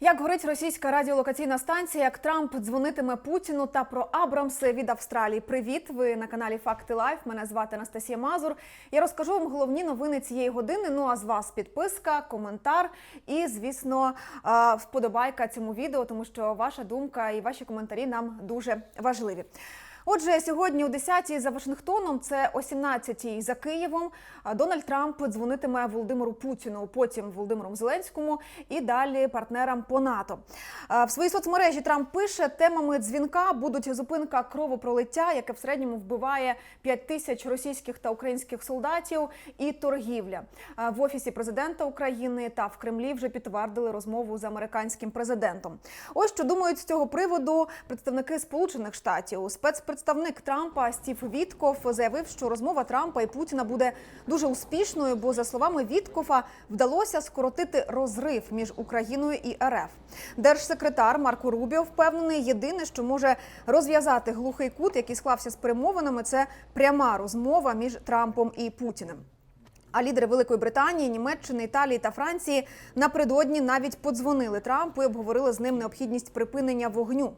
Як горить російська радіолокаційна станція, як Трамп дзвонитиме Путіну та про Абрамси від Австралії. Привіт! Ви на каналі Факти Лайф. Мене звати Анастасія Мазур. Я розкажу вам головні новини цієї години. Ну а з вас підписка, коментар і, звісно, вподобайка цьому відео, тому що ваша думка і ваші коментарі нам дуже важливі. Отже, сьогодні о 10-й за Вашингтоном, це о 17-й за Києвом. Дональд Трамп дзвонитиме Володимиру Путіну, потім Володимиру Зеленському і далі партнерам по НАТО. В своїй соцмережі Трамп пише, темами дзвінка будуть зупинка кровопролиття, яке в середньому вбиває 5 тисяч російських та українських солдатів, і торгівля. В офісі президента України та в Кремлі вже підтвердили розмову з американським президентом. Ось що думають з цього приводу представники Сполучених Штатів. Спецпредставник Трампа Стів Вітков заявив, що розмова Трампа і Путіна буде дуже успішною, бо за словами Віткофа вдалося скоротити розрив між Україною і РФ. Держсекретар Марко Рубіо впевнений, єдине, що може розв'язати глухий кут, який склався з перемовинами, це пряма розмова між Трампом і Путіним. А лідери Великої Британії, Німеччини, Італії та Франції напередодні навіть подзвонили Трампу і обговорили з ним необхідність припинення вогню.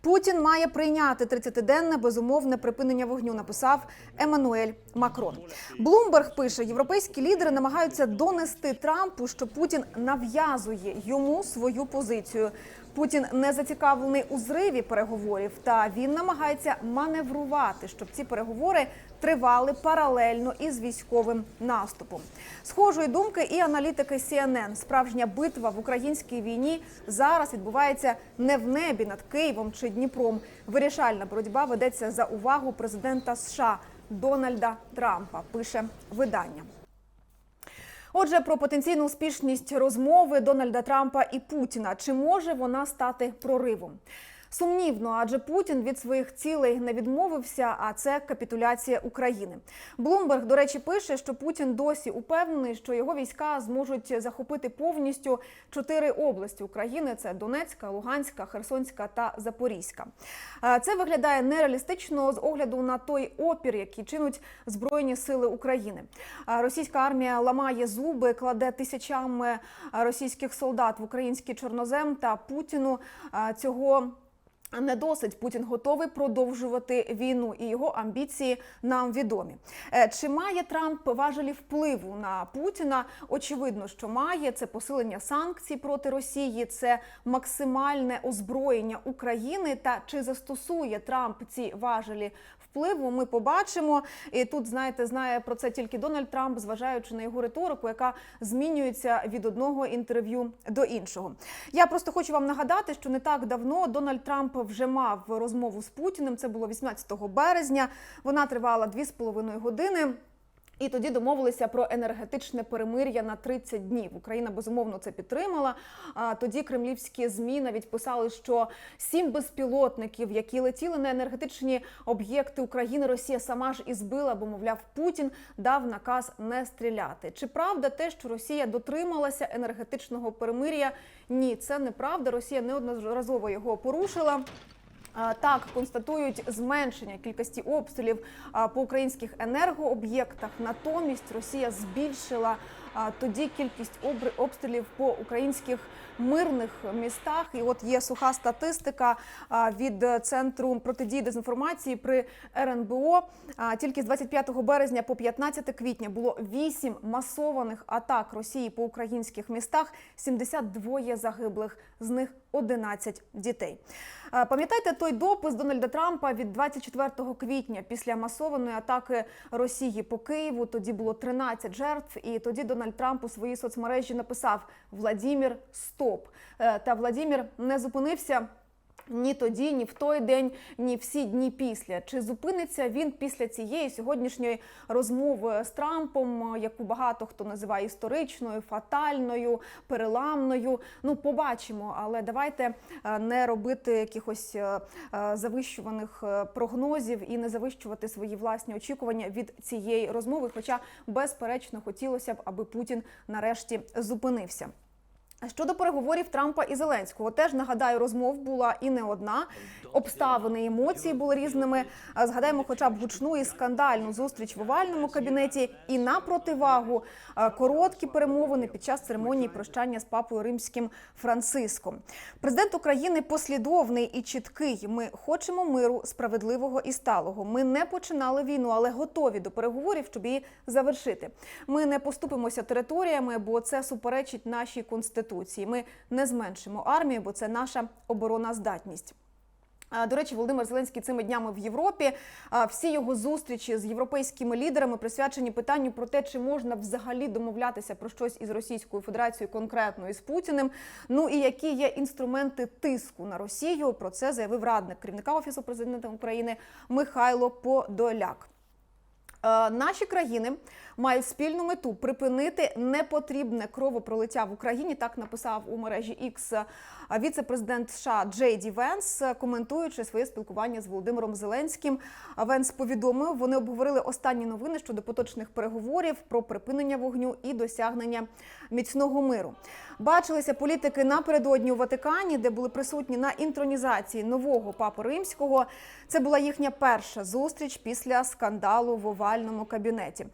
Путін має прийняти 30-денне безумовне припинення вогню. Написав Еммануель Макрон. Блумберг пише: європейські лідери намагаються донести Трампу, що Путін нав'язує йому свою позицію. Путін не зацікавлений у зриві переговорів, та він намагається маневрувати, щоб ці переговори тривали паралельно із військовим наступом. Схожої думки і аналітики CNN. Справжня битва в українській війні зараз відбувається не в небі над Києвом чи Дніпром. Вирішальна боротьба ведеться за увагу президента США Дональда Трампа. Пише видання. Отже, про потенційну успішність розмови Дональда Трампа і Путіна. Чи може вона стати проривом? Сумнівно, адже Путін від своїх цілей не відмовився, а це капітуляція України. Блумберг, до речі, пише, що Путін досі упевнений, що його війська зможуть захопити повністю чотири області України: це Донецька, Луганська, Херсонська та Запорізька. Це виглядає нереалістично з огляду на той опір, який чинуть збройні сили України. Російська армія ламає зуби, кладе тисячами російських солдат в український чорнозем та Путіну цього. Не досить Путін готовий продовжувати війну, і його амбіції нам відомі. Е, Чи має Трамп важелі впливу на Путіна? Очевидно, що має це посилення санкцій проти Росії, це максимальне озброєння України. Та чи застосує Трамп ці важелі впливу? Ми побачимо. І тут знаєте, знає про це тільки Дональд Трамп, зважаючи на його риторику, яка змінюється від одного інтерв'ю до іншого. Я просто хочу вам нагадати, що не так давно Дональд Трамп вже мав розмову з Путіним. Це було 18 березня. Вона тривала 2,5 години. І тоді домовилися про енергетичне перемир'я на 30 днів. Україна безумовно це підтримала. А тоді кремлівські змі навіть писали, що сім безпілотників, які летіли на енергетичні об'єкти України, Росія сама ж і збила, бо мовляв, Путін дав наказ не стріляти. Чи правда те, що Росія дотрималася енергетичного перемир'я? Ні, це неправда. Росія неодноразово його порушила. Так, констатують зменшення кількості обстрілів по українських енергооб'єктах. Натомість Росія збільшила тоді кількість обстрілів по українських мирних містах. І от є суха статистика від центру протидії дезінформації при РНБО. Тільки з 25 березня по 15 квітня було 8 масованих атак Росії по українських містах, 72 загиблих, з них 11 дітей. Пам'ятаєте той допис Дональда Трампа від 24 квітня після масованої атаки Росії по Києву? Тоді було 13 жертв, і тоді Дональд Трамп у своїй соцмережі написав Владімір, стоп. Е, Та Владімір не зупинився. Ні тоді, ні в той день, ні всі дні після. Чи зупиниться він після цієї сьогоднішньої розмови з Трампом, яку багато хто називає історичною, фатальною, переламною? Ну, побачимо, але давайте е, не робити якихось е, е, завищуваних прогнозів і не завищувати свої власні очікування від цієї розмови. Хоча, безперечно, хотілося б, аби Путін нарешті зупинився. Щодо переговорів Трампа і Зеленського, теж нагадаю, розмов була і не одна. Обставини і емоції були різними. Згадаємо, хоча б гучну і скандальну зустріч в овальному кабінеті, і на противагу короткі перемовини під час церемонії прощання з папою римським Франциском. Президент України послідовний і чіткий. Ми хочемо миру, справедливого і сталого. Ми не починали війну, але готові до переговорів, щоб її завершити. Ми не поступимося територіями, бо це суперечить нашій конституції. Ми не зменшимо армію, бо це наша обороноздатність. А, До речі, Володимир Зеленський цими днями в Європі. Всі його зустрічі з європейськими лідерами присвячені питанню про те, чи можна взагалі домовлятися про щось із Російською Федерацією, конкретно із Путіним. Ну і які є інструменти тиску на Росію. Про це заявив радник керівника офісу президента України Михайло Подоляк. Наші країни мають спільну мету припинити непотрібне кровопролиття в Україні. Так написав у мережі X віце-президент США Джей Ді Венс, е, коментуючи своє спілкування з Володимиром Зеленським. Венс повідомив, вони обговорили останні новини щодо поточних переговорів про припинення вогню і досягнення міцного миру. Бачилися політики напередодні у Ватикані, де були присутні на інтронізації нового папи римського. Це була їхня перша зустріч після скандалу в овальному кабінеті.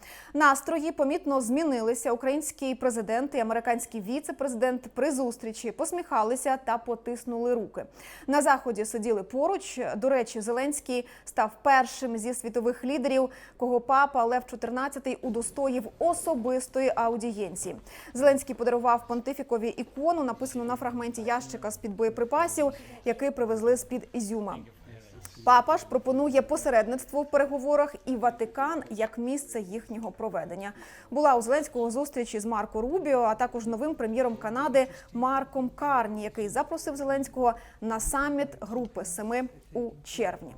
Настрої помітно змінилися. Український президент і американський віце-президент при зустрічі посміхалися та потиснули руки. На заході сиділи поруч. До речі, Зеленський став першим зі світових лідерів, кого папа Лев XIV удостоїв особистої аудієнції. Зеленський подарував понтифікові ікону, написану на фрагменті ящика з під боєприпасів, який привезли з під Ізюма. Папа ж пропонує посередництво в переговорах і Ватикан як місце їхнього проведення. Була у Зеленського зустрічі з Марко Рубіо, а також новим прем'єром Канади Марком Карні, який запросив Зеленського на саміт Групи Семи у червні.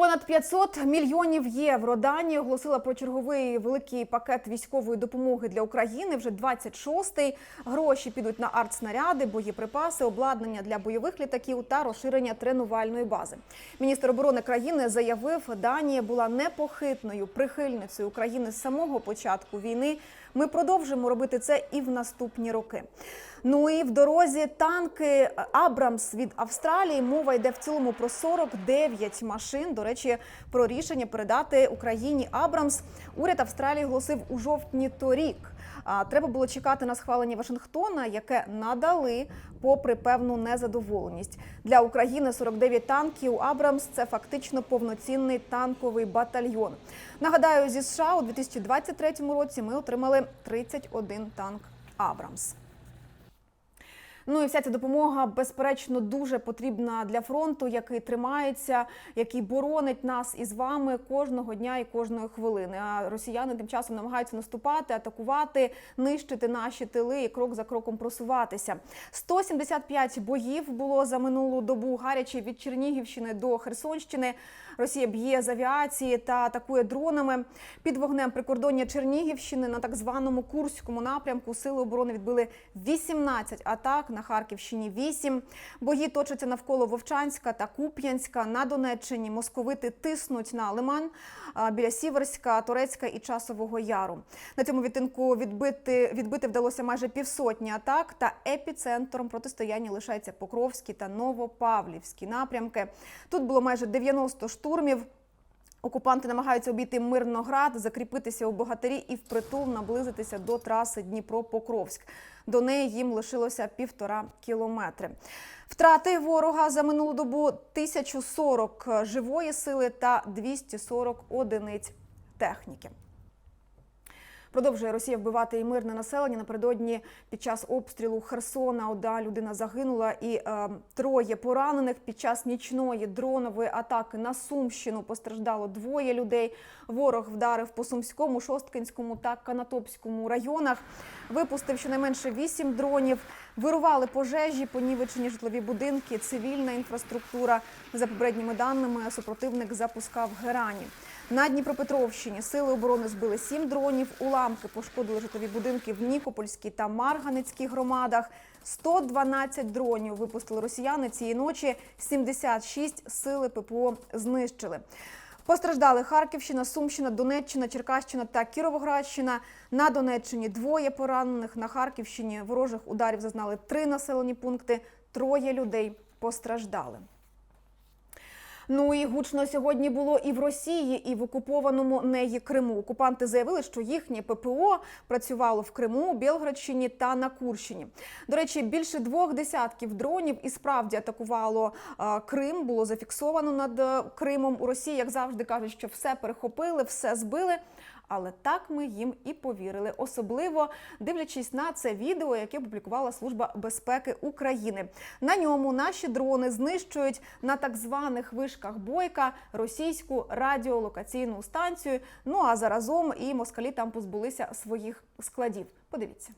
Понад 500 мільйонів євро Данія оголосила про черговий великий пакет військової допомоги для України. Вже 26-й. Гроші підуть на артснаряди, боєприпаси, обладнання для бойових літаків та розширення тренувальної бази. Міністр оборони країни заявив, Данія була непохитною прихильницею України з самого початку війни. Ми продовжимо робити це і в наступні роки. Ну і в дорозі танки Абрамс від Австралії. Мова йде в цілому про 49 машин. До речі, про рішення передати Україні Абрамс. Уряд Австралії голосив у жовтні торік. Треба було чекати на схвалення Вашингтона, яке надали попри певну незадоволеність для України. 49 танків Абрамс це фактично повноцінний танковий батальйон. Нагадаю, зі США у 2023 році ми отримали 31 танк Абрамс. Ну і вся ця допомога, безперечно, дуже потрібна для фронту, який тримається, який боронить нас із вами кожного дня і кожної хвилини. А росіяни тим часом намагаються наступати, атакувати, нищити наші тили і крок за кроком просуватися. 175 боїв було за минулу добу гарячі від Чернігівщини до Херсонщини. Росія б'є з авіації та атакує дронами. Під вогнем прикордоння Чернігівщини на так званому Курському напрямку сили оборони відбили 18 атак на Харківщині. 8. бої точаться навколо Вовчанська та Куп'янська. На Донеччині московити тиснуть на Лиман біля Сіверська, Турецька і Часового Яру. На цьому відтинку відбити відбити вдалося майже півсотні атак. Та епіцентром протистояння лишається Покровський та Новопавлівський напрямки. Тут було майже 90 штурмів. Окупанти намагаються обійти Мирноград, закріпитися у богатирі і впритул наблизитися до траси Дніпро-Покровськ. До неї їм лишилося півтора кілометри. Втрати ворога за минулу добу 1040 живої сили та 240 одиниць техніки. Продовжує Росія вбивати і мирне населення. Напередодні під час обстрілу Херсона одна людина загинула і е, троє поранених. Під час нічної дронової атаки на Сумщину постраждало двоє людей. Ворог вдарив по Сумському, Шосткинському та Канатопському районах. Випустив щонайменше вісім дронів. Вирували пожежі, понівечені житлові будинки, цивільна інфраструктура. За попередніми даними, супротивник запускав герані. На Дніпропетровщині сили оборони збили сім дронів. Уламки пошкодили житлові будинки в Нікопольській та Марганецькій громадах. 112 дронів випустили росіяни цієї ночі. 76 сили ППО знищили. Постраждали Харківщина, Сумщина, Донеччина, Черкащина та Кіровоградщина. На Донеччині двоє поранених. На Харківщині ворожих ударів зазнали три населені пункти. Троє людей постраждали. Ну і гучно сьогодні було і в Росії, і в окупованому неї Криму. Окупанти заявили, що їхнє ППО працювало в Криму, Білградщині та на Курщині. До речі, більше двох десятків дронів і справді атакувало Крим. Було зафіксовано над е, Кримом. У Росії, як завжди, кажуть, що все перехопили, все збили. Але так ми їм і повірили, особливо дивлячись на це відео, яке опублікувала Служба безпеки України. На ньому наші дрони знищують на так званих вишках бойка російську радіолокаційну станцію. Ну а заразом і москалі там позбулися своїх складів. Подивіться.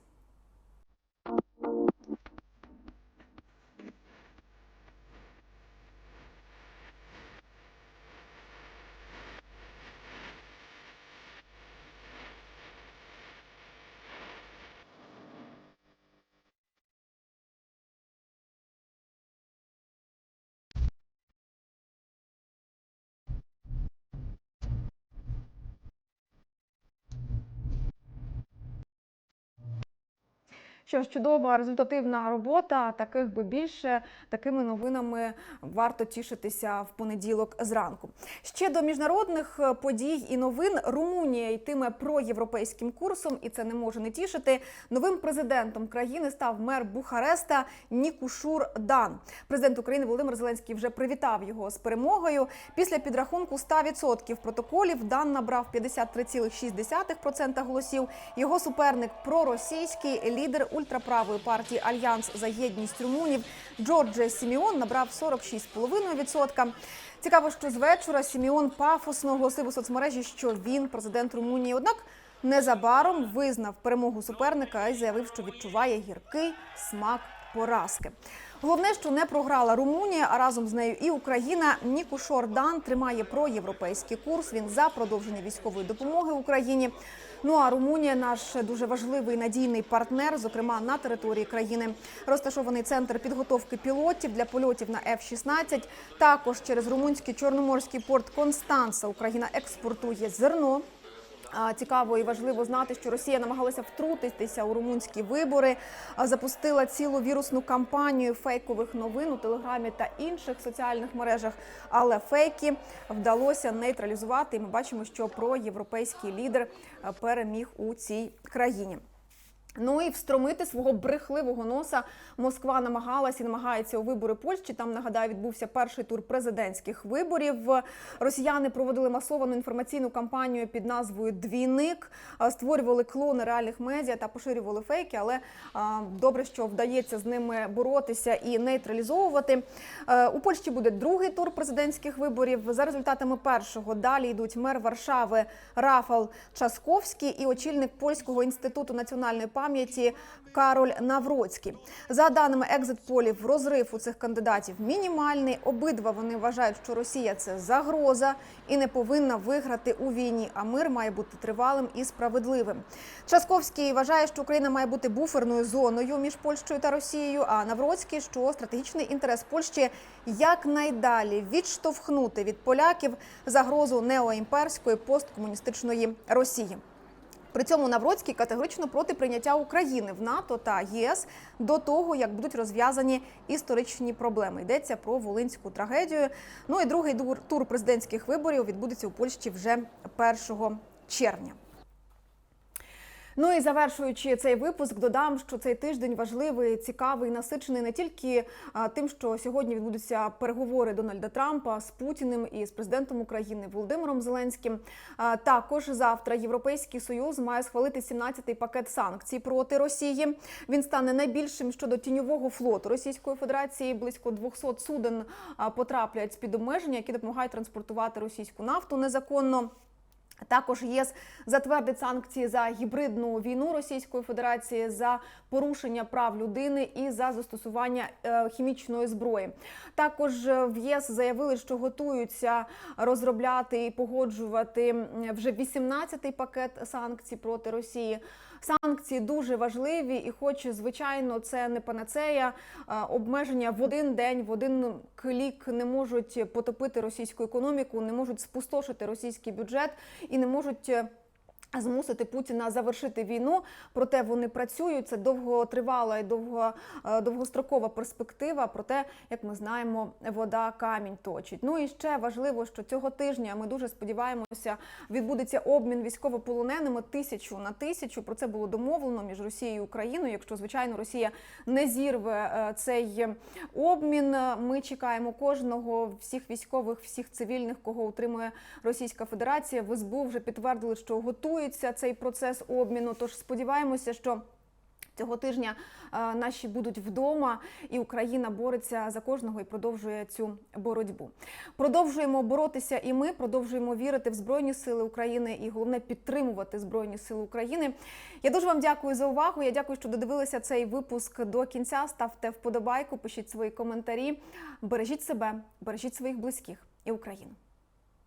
Що ж, чудова результативна робота. Таких би більше такими новинами варто тішитися в понеділок зранку. Ще до міжнародних е, подій і новин Румунія йтиме проєвропейським курсом, і це не може не тішити. Новим президентом країни став мер Бухареста Нікушур Дан. Президент України Володимир Зеленський вже привітав його з перемогою. Після підрахунку 100% протоколів Дан набрав 53,6% голосів. Його суперник проросійський лідер ультраправої партії Альянс за єдність румунів Джордже Сіміон набрав 46,5%. Цікаво, що з вечора Сіміон пафосно оголосив у соцмережі, що він президент Румунії. Однак незабаром визнав перемогу суперника і заявив, що відчуває гіркий смак поразки. Головне, що не програла Румунія, а разом з нею і Україна. Ніку Шордан тримає проєвропейський курс. Він за продовження військової допомоги Україні. Ну а Румунія наш дуже важливий надійний партнер, зокрема на території країни. Розташований центр підготовки пілотів для польотів на F-16. Також через румунський чорноморський порт Констанца Україна експортує зерно. Цікаво і важливо знати, що Росія намагалася втрутитися у румунські вибори, запустила цілу вірусну кампанію фейкових новин у телеграмі та інших соціальних мережах. Але фейки вдалося нейтралізувати. І ми бачимо, що проєвропейський лідер переміг у цій країні. Ну і встромити свого брехливого носа Москва намагалась і намагається у вибори Польщі. Там нагадаю, відбувся перший тур президентських виборів. Росіяни проводили масовану інформаційну кампанію під назвою Двійник, створювали клони реальних медіа та поширювали фейки. Але добре, що вдається з ними боротися і нейтралізовувати. Е, У Польщі буде другий тур президентських виборів. За результатами першого далі йдуть мер Варшави Рафал Часковський і очільник польського інституту національної пам'яті Кароль Навроцький. За даними екзит-полів, розрив у цих кандидатів мінімальний. Обидва вони вважають, що Росія це загроза і не повинна виграти у війні. А мир має бути тривалим і справедливим. Часковський вважає, що Україна має бути буферною зоною між Польщею та Росією. А Навроцький, що стратегічний інтерес Польщі якнайдалі відштовхнути від поляків загрозу неоімперської посткомуністичної Росії. При цьому Навроцький категорично проти прийняття України в НАТО та єС до того, як будуть розв'язані історичні проблеми. Йдеться про волинську трагедію. Ну і другий тур президентських виборів відбудеться у Польщі вже 1 червня. Ну і завершуючи цей випуск, додам, що цей тиждень важливий, цікавий, насичений не тільки тим, що сьогодні відбудуться переговори Дональда Трампа з Путіним і з президентом України Володимиром Зеленським. Також завтра Європейський Союз має схвалити 17-й пакет санкцій проти Росії. Він стане найбільшим щодо тіньового флоту Російської Федерації. Близько 200 суден потраплять з під обмеження, які допомагають транспортувати російську нафту незаконно. Також ЄС затвердить санкції за гібридну війну Російської Федерації за порушення прав людини і за застосування е, хімічної зброї. Також е, в ЄС заявили, що готуються розробляти і погоджувати вже 18-й пакет санкцій проти Росії. Санкції дуже важливі, і, хоч звичайно, це не панацея, обмеження в один день, в один клік не можуть потопити російську економіку, не можуть спустошити російський бюджет і не можуть. Змусити Путіна завершити війну, проте вони працюють. Це довготривала і довго, е, довгострокова перспектива. Проте, як ми знаємо, вода камінь точить. Ну і ще важливо, що цього тижня ми дуже сподіваємося, відбудеться обмін військовополоненими тисячу на тисячу. Про це було домовлено між Росією і Україною. Якщо звичайно Росія не зірве е, цей обмін, е, ми чекаємо кожного всіх військових, всіх цивільних, кого утримує Російська Федерація. В СБУ вже підтвердили, що готується цей процес обміну. Тож сподіваємося, що цього тижня е, наші будуть вдома, і Україна бореться за кожного і продовжує цю боротьбу. Продовжуємо боротися, і ми продовжуємо вірити в Збройні Сили України і головне підтримувати Збройні Сили України. Я дуже вам дякую за увагу. Я дякую, що додивилися цей випуск до кінця. Ставте вподобайку, пишіть свої коментарі. Бережіть себе, бережіть своїх близьких і Україну.